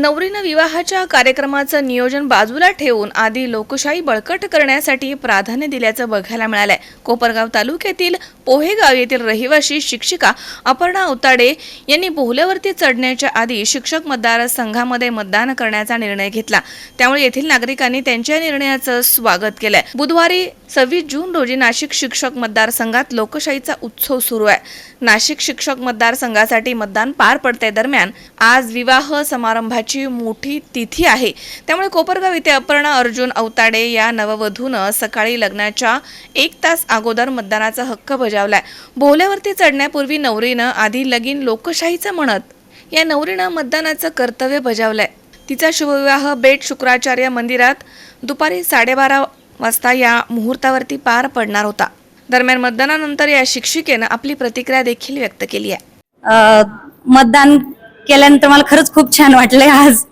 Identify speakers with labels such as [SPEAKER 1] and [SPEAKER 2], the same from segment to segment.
[SPEAKER 1] नवरीनं विवाहाच्या कार्यक्रमाचं नियोजन बाजूला ठेवून आधी लोकशाही बळकट करण्यासाठी प्राधान्य दिल्याचं बघायला मिळालंय. कोपरगाव तालुक्यातील पोहेगाव येथील रहिवासी शिक्षिका अपर्णा उताडे यांनी बोहल्यावरती चढण्याच्या आधी शिक्षक मतदार संघामध्ये मतदान करण्याचा निर्णय घेतला. त्यामुळे येथील नागरिकांनी त्यांच्या निर्णयाचं स्वागत केलंय. बुधवारी सव्वीस जून रोजी नाशिक शिक्षक मतदारसंघात लोकशाहीचा उत्सव सुरू आहे. नाशिक शिक्षक मतदारसंघासाठी मतदान पार पडते दरम्यान आज विवाह समारंभाची मोठी तिथी आहे. त्यामुळे कोपरगाव इथे अपर्णा अर्जुन अवताडे या नववधूनं सकाळी लग्नाच्या एक तास अगोदर मतदानाचा हक्क बजावलाय. बोहल्यावरती चढण्यापूर्वी नवरीनं आधी लगीन लोकशाहीचं म्हणत या नवरीनं मतदानाचं कर्तव्य बजावलंय. तिचा शुभविवाह बेट शुक्राचार्य मंदिरात दुपारी साडेबारा वाजता या मुहूर्तावरती पार पडणार होता. दरम्यान मतदानानंतर या शिक्षिकेनं आपली प्रतिक्रिया देखील व्यक्त केली आहे.
[SPEAKER 2] मतदान केल्यानंतर मला खरंच खूप छान वाटलंय आज.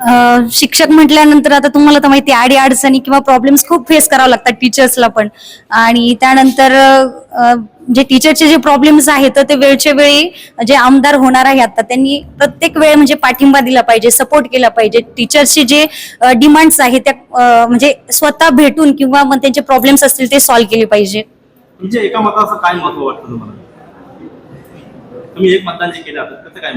[SPEAKER 2] अ, शिक्षक म्हटल्यानंतर आता तुम्हाला तर माहिती आडी अडचणी किंवा प्रॉब्लेम्स खूप फेस करावं लागतात टीचर्सला पण. आणि त्यानंतर अ, जे टीचरचे जे प्रॉब्लेम्स आहेत तर ते वेळच्या वेळी जे आमदार होणार आहे आता त्यांनी प्रत्येक वेळ म्हणजे पाठिंबा दिला पाहिजे सपोर्ट केला पाहिजे. टीचर्सचे जे डिमांड्स आहेत त्या अ, म्हणजे स्वतः भेटून किंवा मग त्यांचे प्रॉब्लेम्स असतील ते सॉल्व्ह केले पाहिजे.
[SPEAKER 3] तुमच्या एका मताचं काय महत्त्व वाटतं तुम्हाला? तुम्ही एक मतदान जे केलं आता त्याचं काय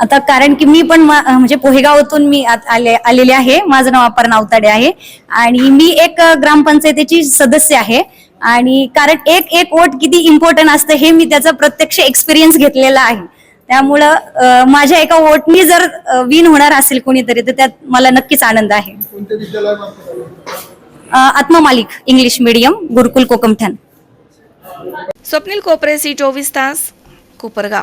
[SPEAKER 2] आता कारण की मी पण मा- म्हणजे पोहेगावातून मी आत आले आलेले आहे. माझं नाव अपर्णा अवताडे आहे. आणि मी एक अ, ग्रामपंचायतीची सदस्य आहे. आणि कारण एक एक वोट किती इम्पॉर्टंट असतं हे मी त्याचा प्रत्यक्ष एक्सपिरियन्स घेतलेला आहे. त्यामुळं अ, माझ्या एका वोटनी जर विन होणार असेल कोणीतरी तर त्यात मला नक्कीच आनंद आहे. अ, Atma Malik English medium Gurukul Kokamthan.
[SPEAKER 1] Swapnil Kopare C चोवीस तास कोपरगाव.